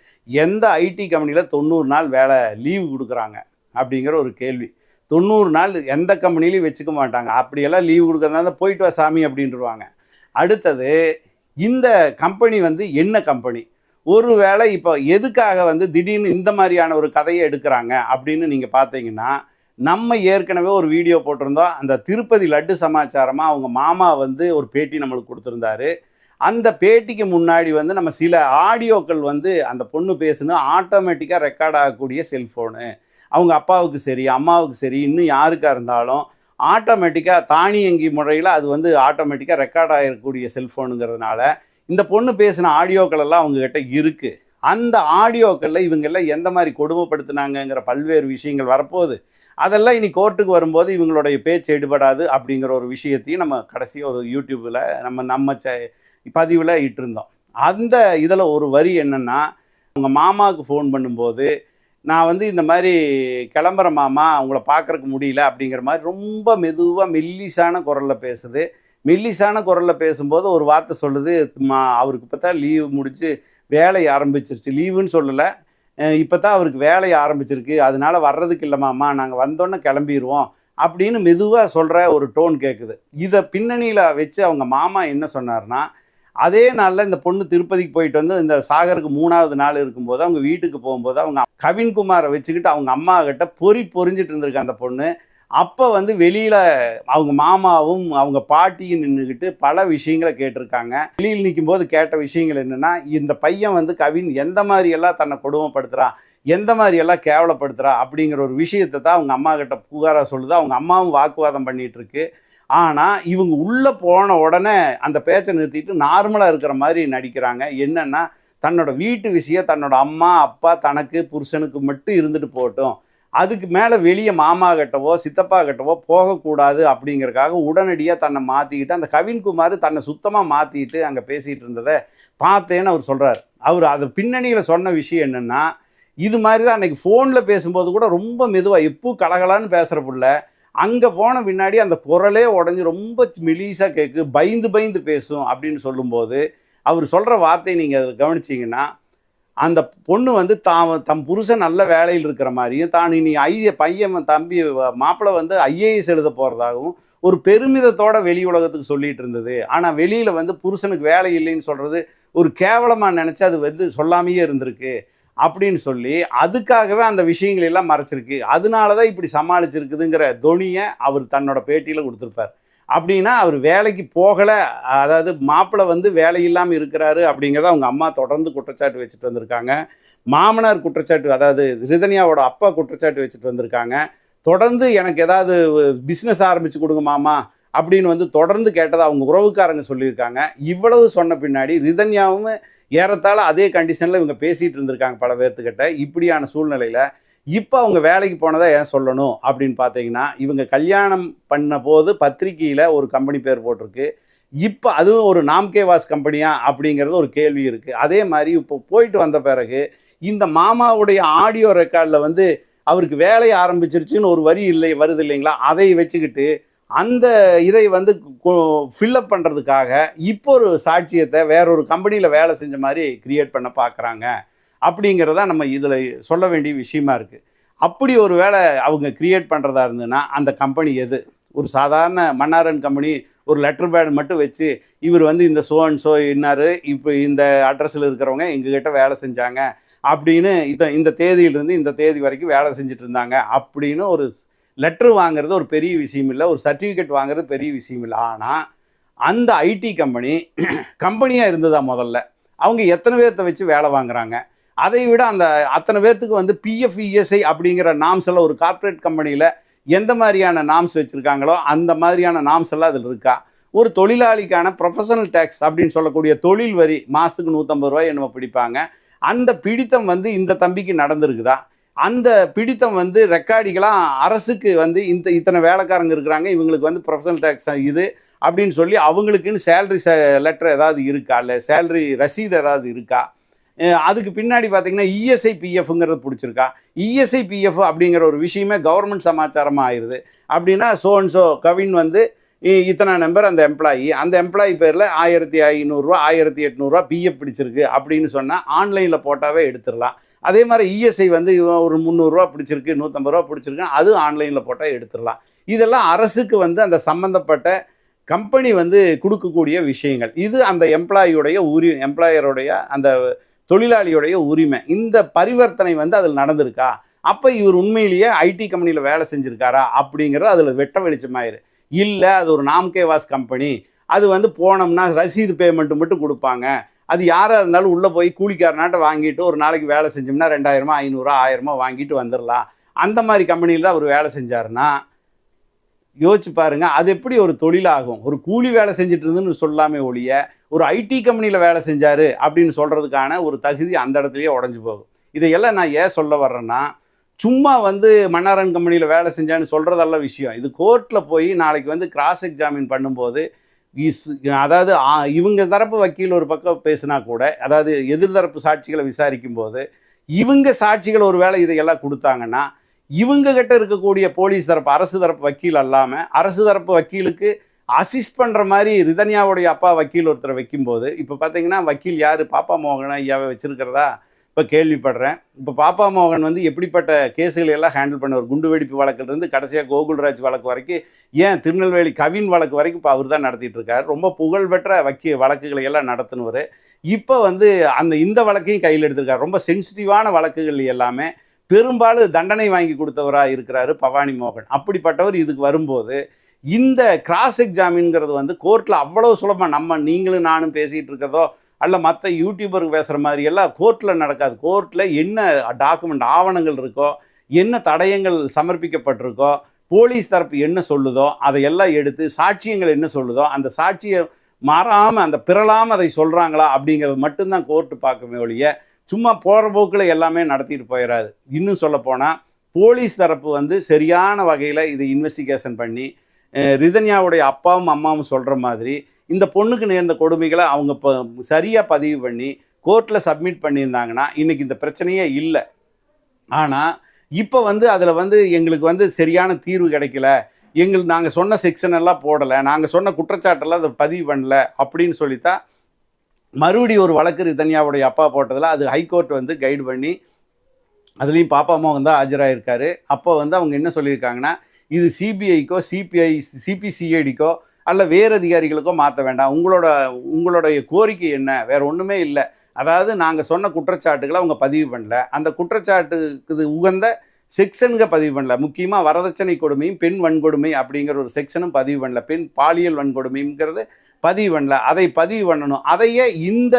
எந்த ஐடி கம்பெனியில் தொண்ணூறு நாள் வேலை லீவு கொடுக்குறாங்க அப்படிங்கிற ஒரு கேள்வி. தொண்ணூறு நாள் எந்த கம்பெனிலையும் வச்சுக்க மாட்டாங்க. அப்படியெல்லாம் லீவு கொடுக்குறதா போயிட்டு வா சாமி அப்படின்ட்டுருவாங்க அடுத்தது இந்த கம்பெனி வந்து என்ன கம்பெனி ஒரு வேளை இப்போ எதுக்காக வந்து திடீர்னு இந்த மாதிரியான ஒரு கதையை எடுக்கிறாங்க அப்படின்னு நீங்கள் பார்த்தீங்கன்னா நம்ம ஏற்கனவே ஒரு வீடியோ போட்டிருந்தோம். அந்த திருப்பதி லட்டு சமாச்சாரமாக அவங்க மாமா வந்து ஒரு பேட்டி நம்மளுக்கு கொடுத்துருந்தாரு. அந்த பேட்டிக்கு முன்னாடி வந்து நம்ம சில ஆடியோக்கள் வந்து அந்த பொண்ணு பேசுனா ஆட்டோமேட்டிக்காக ரெக்கார்ட் ஆகக்கூடிய செல்ஃபோனு. அவங்க அப்பாவுக்கு சரி அம்மாவுக்கு சரி இன்னும் யாருக்காக இருந்தாலும் ஆட்டோமேட்டிக்காக தானியங்கி முறையில் அது வந்து ஆட்டோமேட்டிக்காக ரெக்கார்ட் ஆகிருக்கக்கூடிய செல்ஃபோனுங்கிறதுனால இந்த பொண்ணு பேசின ஆடியோக்கள் எல்லாம் அவங்கக்கிட்ட இருக்குது அந்த ஆடியோக்களில் இவங்கெல்லாம் எந்த மாதிரி கொடுமைப்படுத்துனாங்கங்கிற பல்வேறு விஷயங்கள் வரப்போகுது. அதெல்லாம் இனி கோர்ட்டுக்கு வரும்போது இவங்களுடைய பேச்சு எடுபடாது அப்படிங்கிற ஒரு விஷயத்தையும் நம்ம கடைசி ஒரு யூடியூப்பில் நம்ம நம்ம ச பதிவில் இட்டிருந்தோம். அந்த இதில் ஒரு வரி என்னென்னா உங்கள் மாமாவுக்கு ஃபோன் பண்ணும்போது நான் வந்து இந்த மாதிரி கிளம்புற மாமா உங்களை பார்க்கறக்கு முடியல அப்படிங்கிற மாதிரி ரொம்ப மெதுவாக மெல்லிசான குரலில் பேசுது. மெல்லிசான குரலில் பேசும்போது ஒரு வார்த்தை சொல்லுது மா அவருக்கு இப்போ தான் லீவு முடித்து வேலை ஆரம்பிச்சிருச்சு. லீவுன்னு சொல்லலை. இப்போ தான் அவருக்கு வேலை ஆரம்பிச்சிருக்கு. அதனால வர்றதுக்கு இல்லைமாம்மா நாங்கள் வந்தோன்னே கிளம்பிடுவோம் அப்படின்னு மெதுவாக சொல்கிற ஒரு டோன் கேட்குது இதை பின்னணியில் வச்சு அவங்க மாமா என்ன சொன்னார்னா அதே நாளில் இந்த பொண்ணு திருப்பதிக்கு போயிட்டு வந்து இந்த சாகருக்கு மூணாவது நாள் இருக்கும்போது அவங்க வீட்டுக்கு போகும்போது அவங்க கவின்குமாரை வச்சுக்கிட்டு அவங்க அம்மா கிட்ட பொறி பொறிஞ்சிட்டு இருந்திருக்கு அந்த பொண்ணு. அப்போ வந்து வெளியில் அவங்க மாமாவும் அவங்க பாட்டியும் நின்றுக்கிட்டு பல விஷயங்களை கேட்டிருக்காங்க. வெளியில் நிற்கும்போது கேட்ட விஷயங்கள் என்னென்னா இந்த பையன் வந்து கவின் எந்த மாதிரியெல்லாம் தன்னை கொடுமைப்படுத்துகிறான் எந்த மாதிரியெல்லாம் கேவலப்படுத்துகிறா அப்படிங்கிற ஒரு விஷயத்தை தான் அவங்க அம்மா கிட்ட புகாராக சொல்லுது. அவங்க அம்மாவும் வாக்குவாதம் பண்ணிகிட்ருக்கு ஆனால் இவங்க உள்ளே போன உடனே அந்த பேச்சை நிறுத்திட்டு நார்மலாக இருக்கிற மாதிரி நடிக்கிறாங்க. என்னென்னா தன்னோட வீட்டு விஷயம் தன்னோட அம்மா அப்பா தனக்கு புருஷனுக்கு மட்டும் இருந்துட்டு போகட்டும். அதுக்கு மேலே வெளியே மாமா கட்டவோ சித்தப்பா கட்டவோ போகக்கூடாது அப்படிங்கறக்காக உடனடியாக தன்னை மாற்றிக்கிட்டு அந்த கவின்குமார் தன்னை சுத்தமாக மாற்றிட்டு அங்கே பேசிகிட்டு இருந்ததை பார்த்தேன்னு அவர் சொல்கிறார் அவர் அது பின்னணியில் சொன்ன விஷயம் என்னென்னா இது மாதிரி தான் அன்றைக்கி ஃபோனில் பேசும்போது கூட ரொம்ப மெதுவாக எப்போ கலகலான்னு பேசுகிற பிள்ளை அங்கே போன பின்னாடி அந்த குரலே உடஞ்சி ரொம்ப மெலீஸாக கேட்கு பயந்து பயந்து பேசும் அப்படின்னு சொல்லும்போது அவர் சொல்கிற வார்த்தையை நீங்கள் அதை கவனிச்சிங்கன்னா அந்த பொண்ணு வந்து தான் தம் புருஷன் நல்ல வேலையில் இருக்கிற மாதிரியும் தான் இனி ஐய பையன் தம்பி மாப்பிள்ளை வந்து ஐஏஎஸ் எழுத போகிறதாகவும் ஒரு பெருமிதத்தோட வெளி உலகத்துக்கு சொல்லிட்டு இருந்தது. ஆனால் வெளியில் வந்து புருஷனுக்கு வேலை இல்லைன்னு சொல்கிறது ஒரு கேவலமாக நினச்சி அது வந்து சொல்லாமையே இருந்திருக்கு. அப்படின்னு சொல்லி அதுக்காகவே அந்த விஷயங்கள் எல்லாம் மறைச்சிருக்கு. அதனால தான் இப்படி சமாளிச்சிருக்குதுங்கிற தொனியை அவர் தன்னோட பேட்டியில் கொடுத்துருப்பார். அப்படின்னா அவர் வேலைக்கு போகலை அதாவது மாப்பிள்ளை வந்து வேலை இல்லாமல் இருக்கிறாரு அப்படிங்கிறத அவங்க அம்மா தொடர்ந்து குற்றச்சாட்டு வச்சுட்டு வந்திருக்காங்க. மாமனார் குற்றச்சாட்டு அதாவது ரிதனியாவோட அப்பா குற்றச்சாட்டு வச்சுட்டு வந்திருக்காங்க. தொடர்ந்து எனக்கு ஏதாவது பிஸ்னஸ் ஆரம்பித்து கொடுங்க மாமா அப்படின்னு வந்து தொடர்ந்து கேட்டதை அவங்க உறவுக்காரங்க சொல்லியிருக்காங்க. இவ்வளவு சொன்ன பின்னாடி ரிதன்யாவும் ஏறத்தாழ அதே கண்டிஷனில் இவங்க பேசிகிட்டு இருந்திருக்காங்க பல பேர்த்துக்கிட்ட. இப்படியான சூழ்நிலையில் இப்போ அவங்க வேலைக்கு போனதை ஏன் சொல்லணும் அப்படின்னு பார்த்தீங்கன்னா இவங்க கல்யாணம் பண்ண போது பத்திரிக்கையில் ஒரு கம்பெனி பேர் போட்டிருக்கு. இப்போ அதுவும் ஒரு நாம்கே வாஸ் கம்பெனியா அப்படிங்கிறது ஒரு கேள்வி இருக்குது அதே மாதிரி இப்போ போயிட்டு வந்த பிறகு இந்த மாமாவுடைய ஆடியோ ரெக்கார்டில் வந்து அவருக்கு வேலையை ஆரம்பிச்சிருச்சுன்னு ஒரு வரி இல்லை வருது இல்லைங்களா? அதை வச்சுக்கிட்டு அந்த இதை வந்து ஃபில்லப் பண்ணுறதுக்காக இப்போ ஒரு சாட்சியத்தை வேறொரு கம்பெனியில் வேலை செஞ்ச மாதிரி கிரியேட் பண்ண பார்க்குறாங்க அப்படிங்கிறதா நம்ம இதில் சொல்ல வேண்டிய விஷயமா இருக்குது அப்படி ஒரு வேளை அவங்க கிரியேட் பண்ணுறதா இருந்ததுன்னா அந்த கம்பெனி எது? ஒரு சாதாரண மன்னாரன் கம்பெனி ஒரு லெட்டர் பேட் மட்டும் வச்சு இவர் வந்து இந்த சோ அண்ட் சோ இன்னாரு இப்போ இந்த அட்ரஸில் இருக்கிறவங்க எங்ககிட்ட வேலை செஞ்சாங்க அப்படின்னு இந்த இந்த தேதியிலிருந்து இந்த தேதி வரைக்கும் வேலை செஞ்சுட்டு இருந்தாங்க அப்படின்னு ஒரு லெட்ரு வாங்குறது ஒரு பெரிய விஷயம் இல்லை ஒரு சர்டிஃபிகேட் வாங்குறது பெரிய விஷயம் இல்லை. ஆனால் அந்த ஐடி கம்பெனி கம்பெனியாக இருந்ததா முதல்ல. அவங்க எத்தனை பேர்த்த வச்சு வேலை வாங்குறாங்க? அதை விட அந்த அத்தனை பேர்த்துக்கு வந்து பிஎஃப்இஎஸ்ஐ அப்படிங்கிற நாம்ஸ் எல்லாம் ஒரு கார்ப்பரேட் கம்பெனியில் எந்த மாதிரியான நாம்ஸ் வச்சுருக்காங்களோ அந்த மாதிரியான நாம்ஸ் எல்லாம் அதில் இருக்கா? ஒரு தொழிலாளிக்கான ப்ரொஃபஷனல் டேக்ஸ் அப்படின்னு சொல்லக்கூடிய தொழில் வரி மாதத்துக்கு நூற்றம்பது ரூபாய் என்னமோ பிடிப்பாங்க. அந்த பிடித்தம் வந்து இந்த தம்பிக்கு நடந்திருக்குதா? அந்த பிடித்தம் வந்து ரெக்கார்டிகளாக அரசுக்கு வந்து இந்த இத்தனை வேலைக்காரங்க இருக்கிறாங்க இவங்களுக்கு வந்து ப்ரொஃபஷனல் டேக்ஸ் இது அப்படின்னு சொல்லி அவங்களுக்குன்னு சேலரி லெட்டர் ஏதாவது இருக்கா? இல்லை சேலரி ரசீது ஏதாவது இருக்கா? அதுக்கு பின்னாடி பார்த்தீங்கன்னா இஎஸ்ஐ பிஎஃப்ங்கிறது பிடிச்சிருக்கா? இஎஸ்ஐ பிஎஃப் அப்படிங்கிற ஒரு விஷயமே கவர்மெண்ட் சமாச்சாரமாக ஆயிடுது அப்படின்னா சோ அண்ட் சோ கவின் வந்து இத்தனை நம்பர் அந்த எம்ப்ளாயி அந்த எம்ப்ளாயி பேரில் ஆயிரத்தி ஐநூறுரூவா ஆயிரத்தி எட்நூறுரூவா பிஎஃப் பிடிச்சிருக்கு அப்படின்னு சொன்னால் ஆன்லைனில் போட்டாவே எடுத்துடலாம். அதே மாதிரி இஎஸ்ஐ வந்து இவன் ஒரு முந்நூறுரூவா பிடிச்சிருக்கு நூற்றம்பது ரூபா பிடிச்சிருக்கு அது ஆன்லைனில் போட்டால் எடுத்துடலாம். இதெல்லாம் அரசுக்கு வந்து அந்த சம்மந்தப்பட்ட கம்பெனி வந்து கொடுக்கக்கூடிய விஷயங்கள். இது அந்த எம்ப்ளாயியுடைய உரி எம்ப்ளாயருடைய அந்த தொழிலாளியுடைய உரிமை. இந்த பரிவர்த்தனை வந்து அதில் நடந்திருக்கா? அப்போ இவர் உண்மையிலேயே ஐடி கம்பெனியில் வேலை செஞ்சுருக்காரா? அப்படிங்கிறது அதில் வெட்ட வெளிச்சமாயிரு. இல்லை அது ஒரு நாம்கே வாஸ் கம்பெனி அது வந்து போனோம்னா ரசீது பேமெண்ட்டு மட்டும் கொடுப்பாங்க. அது யாராக இருந்தாலும் உள்ளே போய் கூலிக்காரனாட்ட வாங்கிட்டு ஒரு நாளைக்கு வேலை செஞ்சோம்னா ரெண்டாயிரமா ஐநூறுரூவா ஆயிரமா வாங்கிட்டு வந்துடலாம் அந்த மாதிரி கம்பெனியில் தான் அவர் வேலை செஞ்சாருன்னா யோசிச்சு பாருங்க அது எப்படி ஒரு தொழிலாகும்? ஒரு கூலி வேலை செஞ்சுட்டு இருந்துன்னு சொல்லாமே ஒழிய ஒரு ஐடி கம்பெனியில் வேலை செஞ்சார் அப்படின்னு சொல்கிறதுக்கான ஒரு தகுதி அந்த இடத்துலையே உடஞ்சி போகும். இதையெல்லாம் நான் ஏன் சொல்ல வர்றேன்னா சும்மா வந்து மன்னாரன் கம்பெனியில் வேலை செஞ்சான்னு சொல்கிறதல்ல விஷயம். இது கோர்ட்டில் போய் நாளைக்கு வந்து கிராஸ் எக்ஸாமின் பண்ணும்போது இஸ் அதாவது ஆ, இவங்க தரப்பு வக்கீல் ஒரு பக்கம் பேசினா கூட அதாவது எதிர்தரப்பு சாட்சிகளை விசாரிக்கும் போது இவங்க சாட்சிகள் ஒரு வேளை இதையெல்லாம் கொடுத்தாங்கன்னா இவங்க கிட்ட இருக்கக்கூடிய போலீஸ் தரப்பு அரசு தரப்பு வக்கீல் அல்லாமல் அரசு தரப்பு வக்கீலுக்கு அசிஸ்ட் பண்ணுற மாதிரி ரிதன்யாவுடைய அப்பா வக்கீல் ஒருத்தரை வைக்கும்போது இப்போ பார்த்தீங்கன்னா வக்கீல் யார்? பாப்பா மோகன ஐயாவை வச்சுருக்கிறதா? இப்போ கேள்விப்படுறேன். இப்போ பாப்பா மோகன் வந்து எப்படிப்பட்ட கேஸுகளை எல்லாம் ஹேண்டில் பண்ணுவார்? குண்டு வெடிப்பு வழக்கிலிருந்து கடைசியாக கோகுல்ராஜ் வழக்கு வரைக்கும் ஏன் திருநெல்வேலி கவின் வழக்கு வரைக்கும் இப்போ அவர் தான் நடத்திட்டு இருக்கார். ரொம்ப புகழ்பெற்ற வக்கீ வழக்குகளை எல்லாம் நடத்தினவர். இப்போ வந்து அந்த இந்த வழக்கையும் கையில் எடுத்திருக்கார். ரொம்ப சென்சிட்டிவான வழக்குகள் எல்லாமே. பெரும்பாலும் தண்டனை வாங்கி கொடுத்தவராக இருக்கிறாரு பவானி மோகன். அப்படிப்பட்டவர் இதுக்கு வரும்போது இந்த கிராஸ் எக்ஸாமின்ங்கிறது வந்து கோர்ட்டில் அவ்வளோ சுலபமாக நம்ம நீங்களும் நானும் பேசிகிட்டு இருக்கிறதோ அல்ல மற்ற யூடியூபருக்கு பேசுகிற மாதிரி எல்லாம் கோர்ட்டில் நடக்காது. கோர்ட்டில் என்ன டாக்குமெண்ட் ஆவணங்கள் இருக்கோ என்ன தடயங்கள் சமர்ப்பிக்கப்பட்டிருக்கோ போலீஸ் தரப்பு என்ன சொல்லுதோ அதையெல்லாம் எடுத்து சாட்சியங்கள் என்ன சொல்லுதோ அந்த சாட்சியை மாறாமல் அந்த பிறலாமல் அதை சொல்கிறாங்களா அப்படிங்கிறது மட்டும்தான் கோர்ட்டு பார்க்கவே ஒழிய சும்மா போகிற போக்கில் எல்லாமே நடத்திட்டு போயிடாது இன்னும் சொல்லப்போனால் போலீஸ் தரப்பு வந்து சரியான வகையில் இதை இன்வெஸ்டிகேஷன் பண்ணி ரிதன்யாவுடைய அப்பாவும் அம்மாவும் சொல்கிற மாதிரி இந்த பொண்ணுக்கு நேர்ந்த கொடுமைகளை அவங்க இப்போ சரியாக பதிவு பண்ணி கோர்ட்டில் சப்மிட் பண்ணியிருந்தாங்கன்னா இன்றைக்கி இந்த பிரச்சனையே இல்லை. ஆனால் இப்போ வந்து அதில் வந்து எங்களுக்கு வந்து சரியான தீர்வு கிடைக்கல. எங்களுக்கு நாங்கள் சொன்ன செக்ஷன் எல்லாம் போடலை. நாங்கள் சொன்ன குற்றச்சாட்டெல்லாம் அதை பதிவு பண்ணல அப்படின்னு சொல்லித்தான் மறுபடியும் ஒரு வழக்கு ரிதன்யாவுடைய அப்பா போட்டதில் அது ஹைகோர்ட் வந்து கைடு பண்ணி அதுலேயும் பாப்பா மோகன் தான் ஆஜராயிருக்காரு. அப்போ வந்து அவங்க என்ன சொல்லியிருக்காங்கன்னா இது சிபிஐக்கோ சிபிஐ சிபிசிஐடிக்கோ அல்ல வேறு அதிகாரிகளுக்கோ மாற்ற வேண்டாம். உங்களோட உங்களுடைய கோரிக்கை என்ன? வேறு ஒன்றுமே இல்லை. அதாவது நாங்கள் சொன்ன குற்றச்சாட்டுகளை அவங்க பதிவு பண்ணல. அந்த குற்றச்சாட்டுக்கு உகந்த செக்ஷனுங்க பதிவு பண்ணல. முக்கியமாக வரதட்சணை கொடுமையும் பெண் வன்கொடுமை அப்படிங்கிற ஒரு செக்ஷனும் பதிவு பண்ணல. பெண் பாலியல் வன்கொடுமைங்கிறது பதிவு பண்ணல. அதை பதிவு பண்ணணும். அதையே இந்த